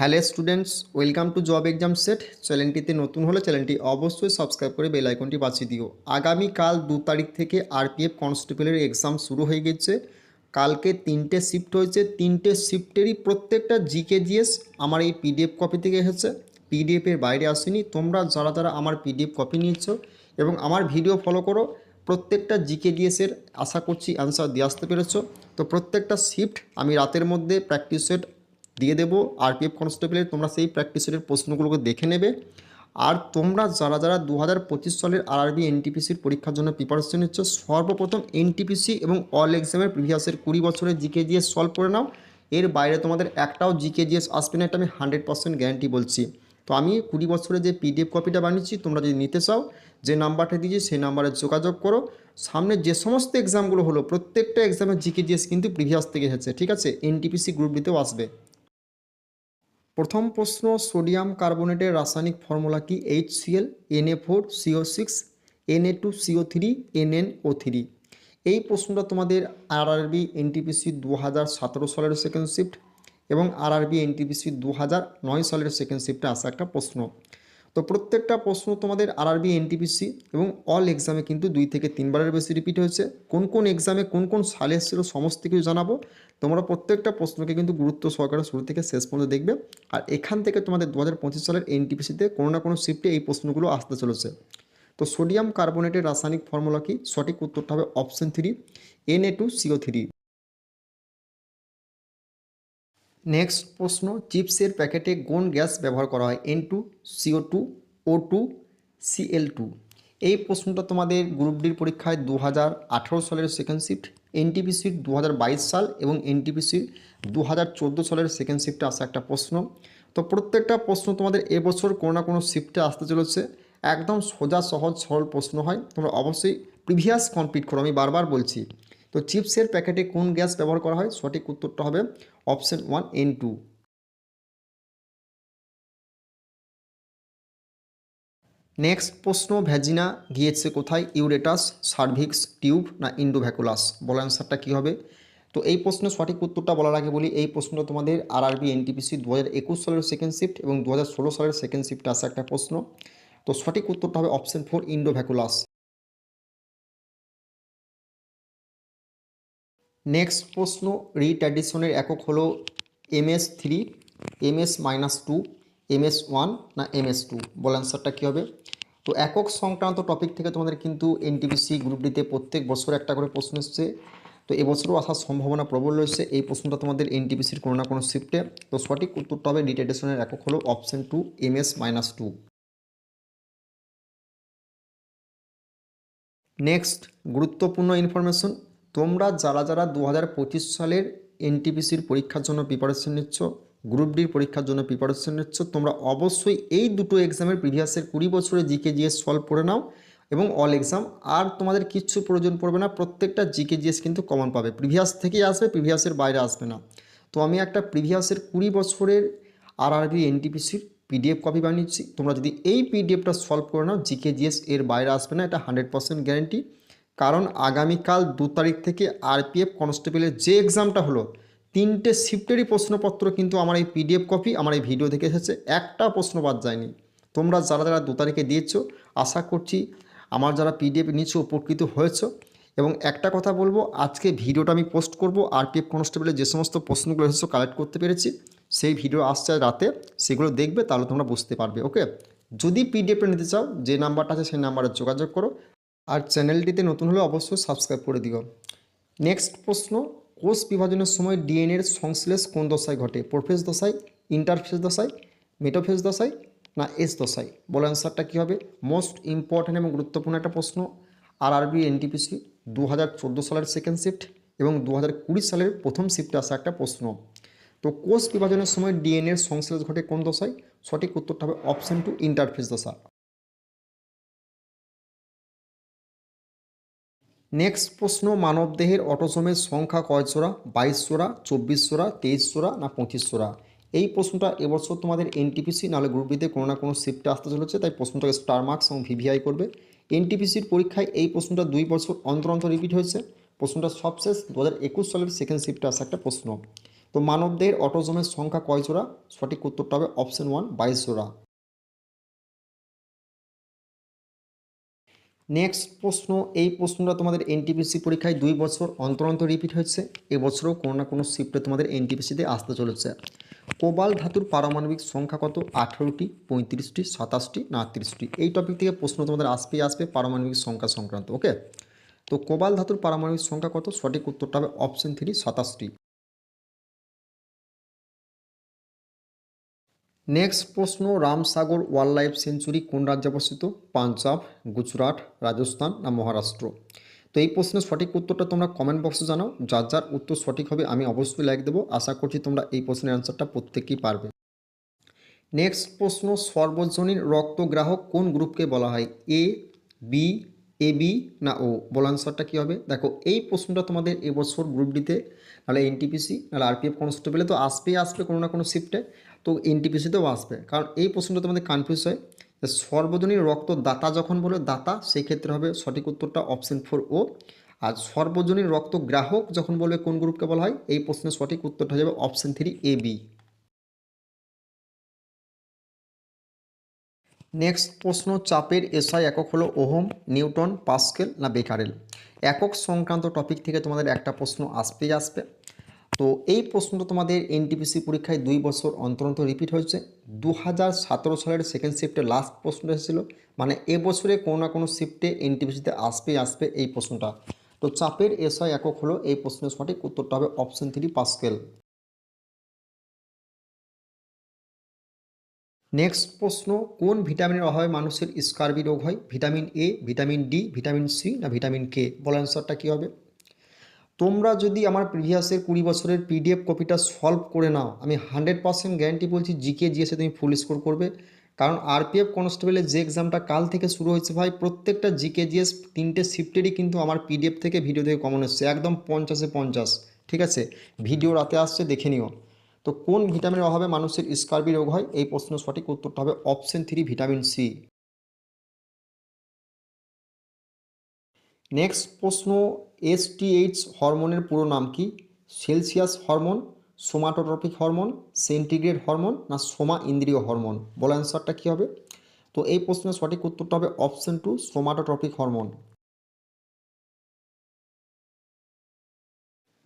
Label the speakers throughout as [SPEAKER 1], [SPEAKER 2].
[SPEAKER 1] hello students welcome to job exam set চ্যানেলটিতে নতুন হলে চ্যানেলটি অবশ্যই সাবস্ক্রাইব করে বেল আইকনটি বাঁচিয়ে দিও আগামীকাল দু তারিখ থেকে আরপিএফ কনস্টেবলের এক্সাম শুরু হয়ে গেছে কালকে তিনটে শিফট হয়েছে তিনটে শিফটেরই প্রত্যেকটা জিকে জিএস আমার এই পিডিএফ কপি থেকে এসেছে পিডিএফের বাইরে আসেনি তোমরা যারা যারা আমার পিডিএফ কপি নিয়েছ এবং আমার ভিডিও ফলো করো প্রত্যেকটা জিকে ডিএসের আশা করছি অ্যান্সার দিয়ে আসতে পেরেছ তো প্রত্যেকটা শিফট আমি রাতের মধ্যে প্র্যাকটিস সেট দিয়ে দেবো আরপিএফ কনস্টেবলের তোমরা সেই প্র্যাকটিসের প্রশ্নগুলোকে দেখে নেবে আর তোমরা যারা যারা দু সালের আরআরবি এনটিপিসির পরীক্ষার জন্য প্রিপারেশন নিচ্ছ সর্বপ্রথম এনটিপিসি এবং অল এক্সামের প্রিভিয়াসের কুড়ি বছরের জিকে দিয়ে সলভ করে নাও এর বাইরে তোমাদের একটাও জিকে জিএস আসবে না এটা আমি হান্ড্রেড পার্সেন্ট গ্যারান্টি বলছি তো আমি কুড়ি বছরে যে পিডিএফ কপিটা বানিয়েছি তোমরা যদি নিতে চাও যে নাম্বারটা দিয়েছি সেই নাম্বারে যোগাযোগ করো সামনে যে সমস্ত এক্সামগুলো হলো প্রত্যেকটা এক্সামের জিকে জিএস কিন্তু প্রিভিয়াস থেকে এসেছে ঠিক আছে এনটিপিসি গ্রুপ দিতেও আসবে প্রথম প্রশ্ন সোডিয়াম কার্বোনেটের রাসায়নিক ফর্মুলা কি H CL N A four CO six N A two CO three N N O three এই প্রশ্নটা তোমাদের আরআরবি এনটিপিসি দু হাজার সতেরো সালের সেকেন্ড শিফট এবং আরআরবি এনটিপিসি দু হাজার নয় সালের সেকেন্ড শিফটে আসা একটা প্রশ্ন তো প্রত্যেকটা প্রশ্ন তোমাদের আরআরবি এনটিপিসি এবং অল এক্সামে কিন্তু দুই থেকে তিনবারের বেশি রিপিট হয়েছে কোন কোন এক্সামে কোন কোন সালে এসেছিলো সমস্ত কিছু জানাবো তোমরা প্রত্যেকটা প্রশ্নকে কিন্তু গুরুত্ব সহকারে শুরু থেকে শেষ পর্যন্ত দেখবে আর এখান থেকে তোমাদের দু সালের এনটিপিসিতে কোনো না কোনো শিফটে এই প্রশ্নগুলো আসতে চলেছে তো সোডিয়াম কার্বোনেটের রাসায়নিক ফর্মুলা কি সঠিক উত্তরটা হবে option three N A two CO three next প্রশ্ন চিপসের প্যাকেটে কোন গ্যাস ব্যবহার করা হয় N two CO two O two CL two এই প্রশ্নটা তোমাদের গ্রুপ ডির পরীক্ষায় দু সালের সেকেন্ড শিফট এনটিপিসির দু সাল এবং এনটিপিসির দু সালের সেকেন্ড শিফটে আসা একটা প্রশ্ন তো প্রত্যেকটা প্রশ্ন তোমাদের এবছর কোনো না কোনো শিফটে আসতে চলেছে একদম সোজা সহজ সরল প্রশ্ন হয় তোমরা অবশ্যই প্রিভিয়াস কমপ্লিট করো আমি বারবার বলছি তো চিপসের প্যাকেটে কোন গ্যাস ব্যবহার করা হয় সঠিক উত্তরটা হবে option one N two next প্রশ্ন ভ্যাজিনা গিয়েছে কোথায় ইউরেটাস সার্ভিক্স টিউব না ইন্ডোভ্যাকুলাস বলার অ্যান্সারটা কী হবে তো এই প্রশ্নের সঠিক উত্তরটা বলার আগে বলি এই প্রশ্নটা তোমাদের আর আরবি এনটিপিসি দু হাজার একুশ সালের সেকেন্ড শিফট এবং দু হাজার ষোলো সালের সেকেন্ড শিফটে আসা একটা প্রশ্ন তো সঠিক উত্তরটা হবে অপশন ফোর ইন্ডোভ্যাকুলাস নেক্সট প্রশ্ন রিট্যাডিশনের একক হলো MS three MS minus two MS one না এমএস টু বল অ্যান্সারটা কী হবে তো একক সংক্রান্ত টপিক থেকে তোমাদের কিন্তু এনটিপিসি গ্রুপ ডিতে প্রত্যেক বছর একটা করে প্রশ্ন এসছে তো এবছরও আসার সম্ভাবনা প্রবল রয়েছে এই প্রশ্নটা তোমাদের এনটিপিসির কোনো না কোনো শিফটে তো সঠিক উত্তরটা হবে ডিটেডেশনের একক হলো option two MS minus two next গুরুত্বপূর্ণ ইনফরমেশন তোমরা যারা যারা দু সালের এনটিপিসির পরীক্ষার জন্য প্রিপারেশন নিচ্ছ গ্রুপ ডির পরীক্ষার জন্য প্রিপারেশন নিচ্ছ তোমরা অবশ্যই এই দুটো এক্সামের প্রিভিয়াসের কুড়ি বছরে জিকে জিএস সলভ করে নাও এবং অল এক্সাম আর তোমাদের কিচ্ছু প্রয়োজন পড়বে না প্রত্যেকটা জিকে জিএস কিন্তু কমন পাবে প্রিভিয়াস থেকেই আসবে প্রিভিয়াসের বাইরে আসবে না তো আমি একটা প্রিভিয়াসের কুড়ি বছরের আর আরবি এনটিপিসির পিডিএফ কপি বানিয়েছি তোমরা যদি এই পিডিএফটা সলভ করে নাও জিকে জিএস এর বাইরে আসবে না এটা হান্ড্রেড পার্সেন্ট গ্যারেন্টি কারণ আগামীকাল দু তারিখ থেকে আরপিএফ কনস্টেবলের যে এক্সামটা হলো তিনটে শিফটেরই প্রশ্নপত্র কিন্তু আমার এই পিডিএফ কপি আমার এই ভিডিও দেখে এসেছে একটা প্রশ্ন বাদ যায়নি তোমরা যারা যারা দু তারিখে দিয়েছ আশা করছি আমার যারা পিডিএফ নিয়েছো উপকৃত হয়েছ এবং একটা কথা বলবো আজকে ভিডিওটা আমি পোস্ট করব আরপিএফ কনস্টেবলের যে সমস্ত প্রশ্নগুলো এসেছো কালেক্ট করতে পেরেছি সেই ভিডিও আসছে রাতে সেগুলো দেখবে তাহলে তোমরা বুঝতে পারবে ওকে যদি পিডিএফটা নিতে চাও যে নাম্বারটা আছে সেই নাম্বারে যোগাযোগ করো আর চ্যানেলটিতে নতুন হলে অবশ্যই সাবস্ক্রাইব করে দিও নেক্সট প্রশ্ন কোষ বিভাজনের সময় ডিএনএর সংশ্লেষ কোন দশায় ঘটে প্রোফেজ দশায় ইন্টারফেস দশায় মেটোফেজ দশায় না এস দশায় বলে অ্যান্সারটা কী হবে মোস্ট ইম্পর্ট্যান্ট এবং গুরুত্বপূর্ণ একটা প্রশ্ন আর আরবি এনটিপিসি দু হাজার চোদ্দো সালের সেকেন্ড শিফট এবং দু হাজার কুড়ি সালের প্রথম শিফটে আসা একটা প্রশ্ন তো কোষ বিভাজনের সময় ডিএনএর সংশ্লেষ ঘটে কোন দশায় সঠিক উত্তরটা হবে অপশান টু ইন্টারফেস দশা নেক্সট প্রশ্ন মানবদেহের অটোসোমের সংখ্যা কয় সোরা বাইশ সোরা চব্বিশ সোরা তেইশ সোরা না পঁচিশ সোরা এই প্রশ্নটা এবছর তোমাদের এনটিপিসি নাহলে গ্রুপ বিতে কোনো না কোনো শিফটে আসতে চলেছে তাই প্রশ্নটাকে স্টার মার্কস এবং ভিভিআই করবে এনটিপিসির পরীক্ষায় এই প্রশ্নটা দুই বছর অন্তর অন্তর রিপিট হয়েছে প্রশ্নটা সবশেষ দু হাজার একুশ সালের সেকেন্ড শিফটে আসা একটা প্রশ্ন তো মানবদের অটোজোমের সংখ্যা কয় সোরা সঠিক উত্তরটা হবে অপশন ওয়ান বাইশ জোড়া নেক্সট প্রশ্ন এই প্রশ্নটা তোমাদের এনটিপিসি পরীক্ষায় দুই বছর অন্তর অন্তর রিপিট হয়েছে এবছরও কোনো না কোনো শিফটে তোমাদের এনটিপিসিতে আসতে চলেছে কোবাল ধাতুর পারমাণবিক সংখ্যা কত আঠেরোটি পঁয়ত্রিশটি সাতাশটি না এই টপিক থেকে প্রশ্ন তোমাদের আসবেই আসবে পারমাণবিক সংখ্যা সংক্রান্ত ওকে তো কোবাল ধাতুর পারমাণবিক সংখ্যা কত সঠিক উত্তরটা হবে অপশন থ্রি সাতাশটি নেক্সট প্রশ্ন রামসাগর ওয়াইল্ড লাইফ সেঞ্চুরি কোন রাজ্যে অবস্থিত পাঞ্জাব গুজরাট রাজস্থান না মহারাষ্ট্র তো এই প্রশ্নের সঠিক উত্তরটা তোমরা কমেন্ট বক্সে জানাও যার যার উত্তর সঠিক হবে আমি অবশ্যই লাইক দেবো আশা করছি তোমরা এই প্রশ্নের অ্যান্সারটা প্রত্যেকেই পারবে নেক্সট প্রশ্ন সর্বজনীন রক্ত গ্রাহক কোন গ্রুপকে বলা হয় এ বি এ বি না ও বল আনসারটা কী হবে দেখো এই প্রশ্নটা তোমাদের এবছর গ্রুপ ডিতে নাহলে এনটিপিসি নাহলে আরপিএফ কনস্টেবলে তো আসবেই আসবে কোনো না কোনো শিফটে তো এনটিপিসিতেও আসবে কারণ এই প্রশ্নটা তোমাদের কনফিউজ হয় যে সর্বজনীন রক্ত দাতা যখন বলে দাতা সেই ক্ষেত্রে হবে সঠিক উত্তরটা অপশন ফোর ও আর সর্বজনীন রক্ত গ্রাহক যখন বলবে কোন গ্রুপকে বলা হয় এই প্রশ্নের সঠিক উত্তরটা হয়ে যাবে option three A B next প্রশ্ন চাপের এসআই একক হলো ওহম নিউটন পাস্কেল না বেকারেল একক সংক্রান্ত টপিক থেকে তোমাদের একটা প্রশ্ন আসতেই আসবে তো এই প্রশ্নটা তোমাদের এনটিপিসি পরীক্ষায় দুই বছর অন্তর অন্তর রিপিট হয়েছে দু সালের সেকেন্ড শিফটে লাস্ট প্রশ্নটা এসেছিলো মানে এবছরে কোনো না কোনো শিফটে এনটিপিসিতে আসবে আসবে এই প্রশ্নটা তো চাপের এসআই একক হলো এই প্রশ্নের সঠিক উত্তরটা হবে অপশন থ্রি পাস্কেল নেক্সট প্রশ্ন কোন ভিটামিনের অভাবে মানুষের স্কার্বি রোগ হয় vitamin A vitamin D vitamin C না ভিটামিন কে বল অ্যান্সারটা কী হবে তোমরা যদি আমার প্রিভিয়াসের কুড়ি বছরের পিডিএফ কপিটা সলভ করে নাও আমি হান্ড্রেড পার্সেন্ট গ্যারান্টি বলছি জিকে জিএসে তুমি ফুল স্কোর করবে কারণ আরপিএফ কনস্টেবলের যে এক্সামটা কাল থেকে শুরু হয়েছে ভাই প্রত্যেকটা জিকে জিএস তিনটে শিফটেরই কিন্তু আমার পিডিএফ থেকে ভিডিও থেকে কমন এসছে একদম পঞ্চাশে পঞ্চাশ ঠিক আছে ভিডিও রাতে আসছে দেখে নিও তো কোন ভিটামিনের অভাবে মানুষের স্কার্বি রোগ হয় এই প্রশ্ন সঠিক উত্তরটা হবে option three vitamin C next প্রশ্ন এসটিএইচ হরমোনের পুরো নাম কি Celsius hormone somatotropic hormone centigrade hormone না সোমা ইন্দ্রিয় হরমোন বল অ্যান্সারটা কী হবে তো এই প্রশ্নের সঠিক উত্তরটা হবে option two somatotropic hormone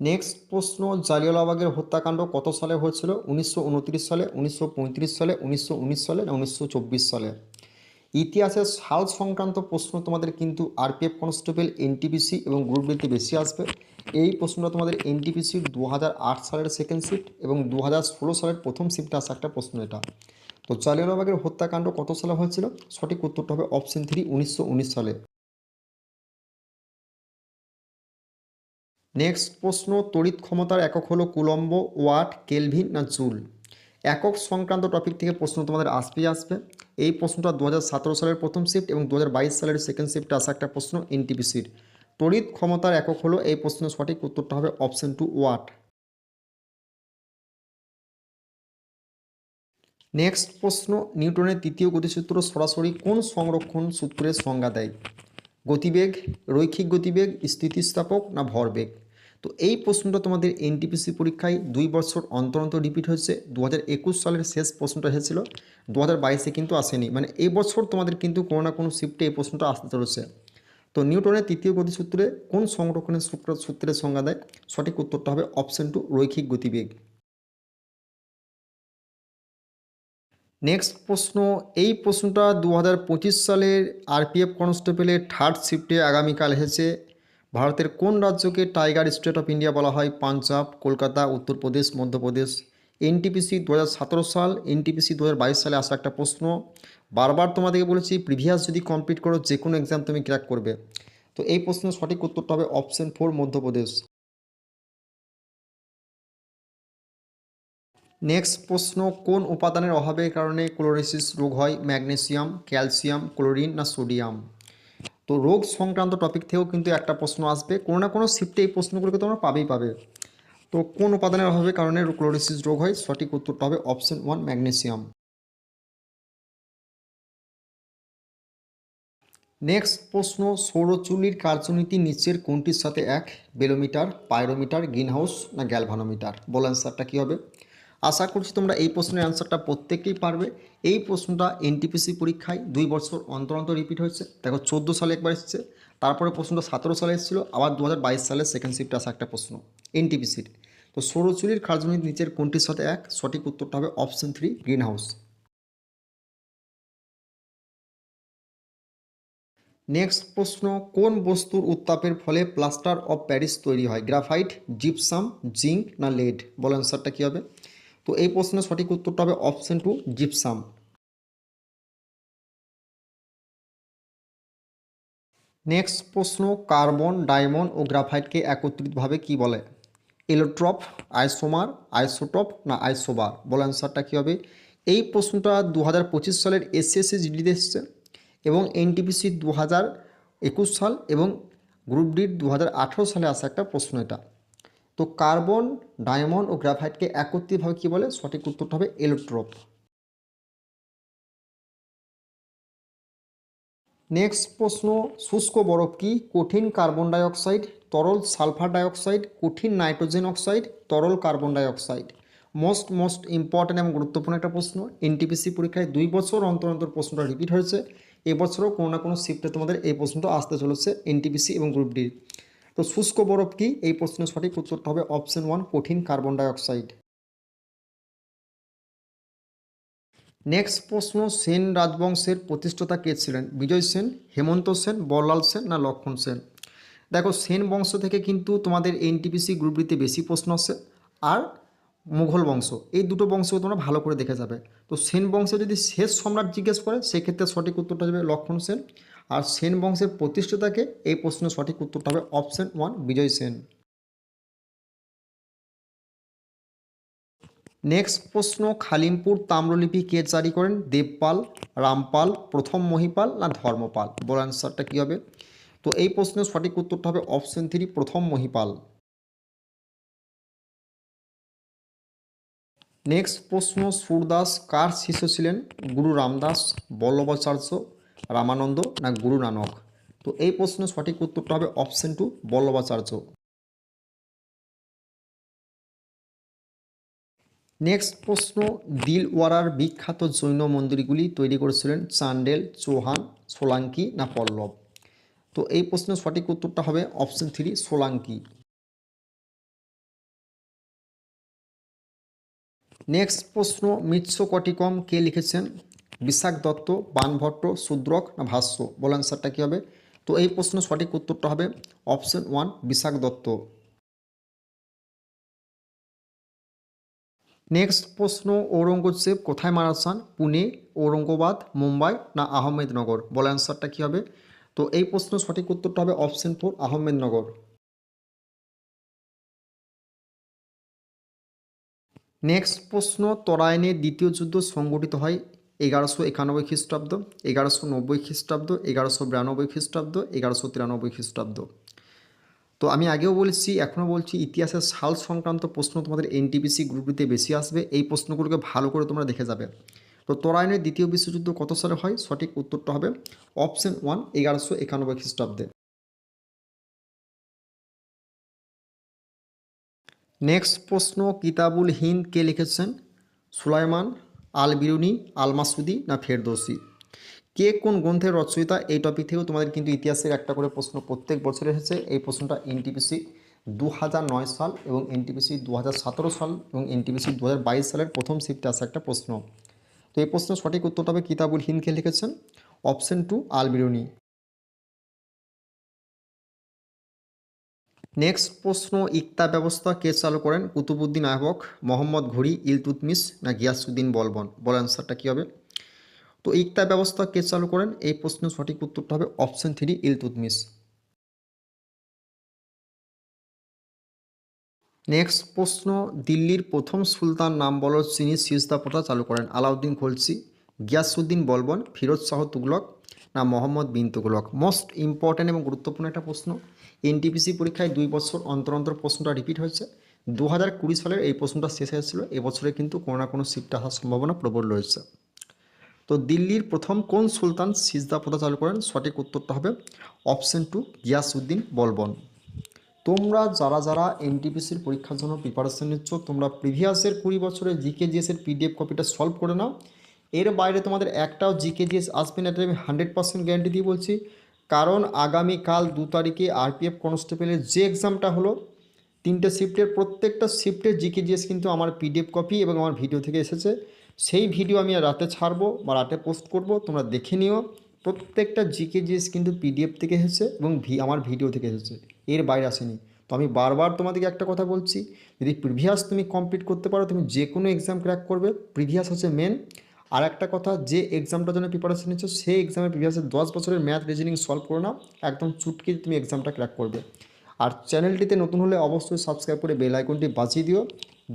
[SPEAKER 1] next প্রশ্ন জালিয়ালাবাগের হত্যাকাণ্ড কত সালে হয়েছিল উনিশশো সালে উনিশশো সালে উনিশশো সালে না উনিশশো সালে ইতিহাসের সাল সংক্রান্ত প্রশ্ন তোমাদের কিন্তু আরপিএফ কনস্টেবল এনটিপিসি এবং গ্রুপ বিতে বেশি আসবে এই প্রশ্নটা তোমাদের এনটিপিসির দু সালের সেকেন্ড শিফট এবং দু সালের প্রথম শিফটে আসা একটা প্রশ্ন এটা তো জালিয়ানবাগের হত্যাকাণ্ড কত সালে হয়েছিল সঠিক উত্তরটা হবে অপশন থ্রি উনিশশো সালে নেক্সট প্রশ্ন তড়িৎ ক্ষমতার একক হলো কুলম্ব ওয়াট কেলভিন না জুল একক সংক্রান্ত টপিক থেকে প্রশ্ন তোমাদের আসবেই আসবে এই প্রশ্নটা দু সালের প্রথম শিফট এবং দু সালের সেকেন্ড শিফটে আসা একটা প্রশ্ন এনটিপিসির তড়িৎ ক্ষমতার একক হলো এই প্রশ্নের সঠিক উত্তরটা হবে অপশন টু ওয়াট নেক্সট প্রশ্ন নিউটনের তৃতীয় গতিসূত্র সরাসরি কোন সংরক্ষণ সূত্রের সংজ্ঞা দেয় গতিবেগ রৈখিক গতিবেগ স্থিতিস্থাপক না ভরবেগ তো এই প্রশ্নটা তোমাদের এনটিপিসি পরীক্ষায় দুই বছর অন্তর অন্তর রিপিট হয়েছে দু হাজার সালের শেষ প্রশ্নটা এসেছিল দু হাজার কিন্তু আসেনি মানে এই বছর তোমাদের কিন্তু কোনো না কোনো শিফটে এই প্রশ্নটা আসতে চলেছে তো নিউটনের তৃতীয় গতিসূত্রে কোন সংরক্ষণের সূত্র সূত্রের সংজ্ঞা দেয় সঠিক উত্তরটা হবে অপশন টু রৈখিক গতিবেগ নেক্সট প্রশ্ন এই প্রশ্নটা দু সালের আরপিএফ কনস্টেবলের থার্ড শিফটে আগামীকাল এসেছে ভারতের কোন রাজ্যকে টাইগার স্টেট অফ ইন্ডিয়া বলা হয় পাঞ্জাব কলকাতা উত্তরপ্রদেশ মধ্যপ্রদেশ এনটিপিসি দু সাল এনটিপিসি দু সালে আসা একটা প্রশ্ন বারবার তোমাদেরকে বলেছি প্রিভিয়াস যদি কমপ্লিট করো যে কোনো এক্সাম তুমি ক্র্যাক করবে তো এই প্রশ্নের সঠিক উত্তরটা হবে অপশন ফোর মধ্যপ্রদেশ নেক্সট প্রশ্ন কোন উপাদানের অভাবের কারণে ক্লোরেসিস রোগ হয় ম্যাগনেসিয়াম ক্যালসিয়াম ক্লোরিন না সোডিয়াম তো রোগ সংক্রান্ত টপিক থেকেও কিন্তু একটা প্রশ্ন আসবে কোনো না কোনো শিফটে এই প্রশ্নগুলোকে তোমরা পাবেই পাবে তো কোন উপাদানের অভাবে কারণে ক্লোরোসিস রোগ হয় সঠিক উত্তরটা হবে অপশন ওয়ান ম্যাগনেসিয়াম নেক্সট প্রশ্ন সৌরচুলির কার্যনীতি নিচের কোনটির সাথে এক বেলোমিটার পাইরোমিটার গ্রিনহাউস না গ্যালভানোমিটার বল অ্যান্সারটা কী হবে আশা করছি তোমরা এই প্রশ্নের অ্যান্সারটা প্রত্যেকেই পারবে এই প্রশ্নটা এনটিপিসি পরীক্ষায় দুই বছর অন্তর অন্তর রিপিট হয়েছে দেখো চোদ্দো সালে একবার এসেছে তারপরে প্রশ্নটা সতেরো সালে এসেছিল আবার দু সালে সেকেন্ড শিফটে আসা একটা প্রশ্ন এনটিপিসির তো সৌরচুরির খার্জনীর নিচের কোনটির সাথে এক সঠিক উত্তরটা হবে option three green house next প্রশ্ন কোন বস্তুর উত্তাপের ফলে প্লাস্টার অফ প্যারিস তৈরি হয় গ্রাফাইট জিপসাম জিঙ্ক না লেড বল অ্যান্সারটা কী হবে তো এই প্রশ্নের সঠিক উত্তরটা হবে অপশন টু জিপসাম নেক্সট প্রশ্ন কার্বন ডায়মন্ড ও গ্রাফাইটকে একত্রিতভাবে কি বলে ইলেকট্রপ আইসোমার আইসোটপ না আইসোবার বলে অ্যান্সারটা কী হবে এই প্রশ্নটা দু সালের এসএসসি জিডিতে এসছে এবং এনটিপিসি দু হাজার একুশ সাল এবং গ্রুপ ডির দু সালে আসা একটা প্রশ্ন এটা তো কার্বন ডায়মন্ড ও গ্রাফাইটকে একত্রিতভাবে কী বলে সঠিক উত্তরটা হবে এলোট্রোপ নেক্সট প্রশ্ন শুষ্ক বরফ কি কঠিন কার্বন ডাইঅক্সাইড তরল সালফার ডাইঅক্সাইড কঠিন নাইট্রোজেন অক্সাইড তরল carbon dioxide most most important এবং গুরুত্বপূর্ণ একটা প্রশ্ন এনটিপিসি পরীক্ষায় দুই বছর অন্তর অন্তর প্রশ্নটা রিপিট হয়েছে এবছরও কোনো না কোনো শিফটে তোমাদের এই প্রশ্নটা আসতে চলেছে এনটিপিসি এবং গ্রুপ ডি তো শুষ্ক বরফ কি এই প্রশ্নের সঠিক উত্তরটা হবে অপশন ওয়ান কঠিন কার্বন ডাইঅক্সাইড নেক্সট প্রশ্ন সেন রাজবংশের প্রতিষ্ঠাতা কে ছিলেন বিজয় সেন হেমন্ত সেন বরলাল সেন না লক্ষণ সেন দেখো সেন বংশ থেকে কিন্তু তোমাদের এনটিপিসি গ্রুপটিতে বেশি প্রশ্ন আসে আর মুঘল বংশ এই দুটো বংশকে তোমরা ভালো করে দেখে যাবে তো সেন বংশে যদি শেষ সম্রাট জিজ্ঞেস করে সেক্ষেত্রে সঠিক উত্তরটা যাবে লক্ষণ সেন আর সেন বংশের প্রতিষ্ঠাতাকে এই প্রশ্নের সঠিক উত্তরটা হবে option one Vijay Sen next প্রশ্ন খালিমপুর তাম্রলিপি কে জারি করেন দেবপাল রামপাল প্রথম মহিপাল না ধর্মপাল বল অ্যান্সারটা কী হবে তো এই প্রশ্নের সঠিক উত্তরটা হবে অপশন থ্রি প্রথম মহিপাল নেক্সট প্রশ্ন সুরদাস কার শিষ্য ছিলেন গুরু রামদাস বল্লভাচার্য রামানন্দ না গুরু নানক তো এই প্রশ্নের সঠিক উত্তরটা হবে অপশন টু বল্লভাচার্য নেক্সট প্রশ্ন দিলওয়ারার বিখ্যাত জৈন মন্দিরগুলি তৈরি করেছিলেন চান্ডেল চৌহান সোলাঙ্কি না পল্লব তো এই প্রশ্নের সঠিক উত্তরটা হবে অপশন থ্রি সোলাঙ্কি নেক্সট প্রশ্ন মিৎসকটিকম কে লিখেছেন বিশাখ দত্ত বানভট্ট শূদ্রক না ভাষ্য বলে অ্যান্সারটা কী হবে তো এই প্রশ্নের সঠিক উত্তরটা হবে option one Vishakh Datta next প্রশ্ন ঔরঙ্গজেব কোথায় মারা চান পুনে ঔরঙ্গাবাদ মুম্বাই না আহমেদনগর বলে অ্যান্সারটা কী হবে তো এই প্রশ্ন সঠিক উত্তরটা হবে অপশন ফোর আহমেদনগর নেক্সট প্রশ্ন তরাইনে দ্বিতীয় যুদ্ধ সংগঠিত হয় এগারোশো একানব্বই খ্রিস্টাব্দ এগারোশো নব্বই খ্রিস্টাব্দ এগারোশো বিরানব্বই খ্রিস্টাব্দ এগারোশো তিরানব্বই খ্রিস্টাব্দ তো আমি আগেও বলছি এখনও বলছি ইতিহাসের সাল সংক্রান্ত প্রশ্ন তোমাদের এনটিপিসি গ্রুপটিতে বেশি আসবে এই প্রশ্নগুলোকে ভালো করে তোমরা দেখে যাবে তো তরায়নের দ্বিতীয় বিশ্বযুদ্ধ কত সালে হয় সঠিক উত্তরটা হবে অপশন ওয়ান এগারোশো একানব্বই খ্রিস্টাব্দে নেক্সট প্রশ্ন কিতাবুল হিন্দ কে লিখেছেন সুলাইমান আল বিরুনি আল মাসুদি না ফেরদৌসি কে কোন গ্রন্থের রচয়িতা এই টপিক থেকেও তোমাদের কিন্তু ইতিহাসের একটা করে প্রশ্ন প্রত্যেক বছর এসেছে এই প্রশ্নটা এনটিপিসি দু সাল এবং এনটিপিসি দু সাল এবং এনটিপিসি দু সালের প্রথম শিফটে আসা একটা প্রশ্ন তো এই প্রশ্ন সঠিক উত্তরটা হবে কিতাবুল হিন্দকে লিখেছেন option two Al Biruni next প্রশ্ন ইকতা ব্যবস্থা কে চালু করেন কুতুবুদ্দিন আহবক মোহাম্মদ ঘুরি ইলতুতমিস না গিয়াসুদ্দিন বলবন বল অ্যান্সারটা কী হবে তো ইকতা ব্যবস্থা কে চালু করেন এই প্রশ্নের সঠিক উত্তরটা হবে অপশন থ্রি ইলতুতমিস নেক্সট প্রশ্ন দিল্লির প্রথম সুলতান নাম বলো যিনি সিজদা প্রথা চালু করেন আলাউদ্দিন খলসি গিয়াসুদ্দিন বলবন ফিরোজ শাহ তুগলক না মোহাম্মদ বিন তুগলক মোস্ট ইম্পর্ট্যান্ট এবং গুরুত্বপূর্ণ একটা প্রশ্ন এনটিপিসি পরীক্ষায় দুই বছর অন্তর অন্তর প্রশ্নটা রিপিট হয়েছে দু হাজার কুড়ি সালের এই প্রশ্নটা শেষে এসেছিলো এবছরে কিন্তু কোনো না কোনো শিফট আসার সম্ভাবনা প্রবল রয়েছে তো দিল্লির প্রথম কোন সুলতান সিজদা প্রথা চালু করেন সঠিক উত্তরটা হবে অপশন টু গিয়াসউদ্দিন বলবন তোমরা যারা যারা এনটিপিসির পরীক্ষার জন্য প্রিপারেশন নিচ্ছ তোমরা প্রিভিয়াসের কুড়ি বছরে জিকে জিএসের পিডিএফ কপিটা সলভ করে নাও এর বাইরে তোমাদের একটাও জিকে জিএস আসবে না এটা আমি হান্ড্রেড পার্সেন্ট গ্যারান্টি দিয়ে বলছি কারণ আগামীকাল দু তারিখে আরপিএফ কনস্টেবলের যে এক্সামটা হলো তিনটে শিফটের প্রত্যেকটা শিফটের জিকে জিএস কিন্তু আমার পিডিএফ কপি এবং আমার ভিডিও থেকে এসেছে সেই ভিডিও আমি রাতে ছাড়বো বা রাতে পোস্ট করব তোমরা দেখে নিও প্রত্যেকটা জিকে জিএস কিন্তু পিডিএফ থেকে এসেছে এবং আমার ভিডিও থেকে এসেছে এর বাইরে আসেনি তো আমি বারবার তোমাদেরকে একটা কথা বলছি যদি প্রিভিয়াস তুমি কমপ্লিট করতে পারো তুমি যে কোনো এক্সাম ক্র্যাক করবে প্রিভিয়াস হচ্ছে মেন আর একটা কথা যে এক্সামটার জন্য প্রিপারেশন নিচ্ছ সেই এক্সামের প্রিভিয়াসে দশ বছরের ম্যাথ রিজনিং সলভ করে নাও একদম চুটকি তুমি এক্সামটা ক্র্যাক করবে আর চ্যানেলটিতে নতুন হলে অবশ্যই সাবস্ক্রাইব করে বেল আইকনটি বাজিয়ে দিও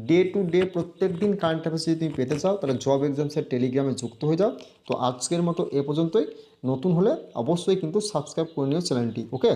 [SPEAKER 1] ডে টু ডে প্রত্যেক দিন কারেন্ট অ্যাফেয়ার্স যদি তুমি পেতে চাও তাহলে জব এক্সামসের টেলিগ্রামে যুক্ত হয়ে যাও তো আজকের মতো এ পর্যন্তই নতুন হলে অবশ্যই কিন্তু সাবস্ক্রাইব করে নিও চ্যানেলটি ওকে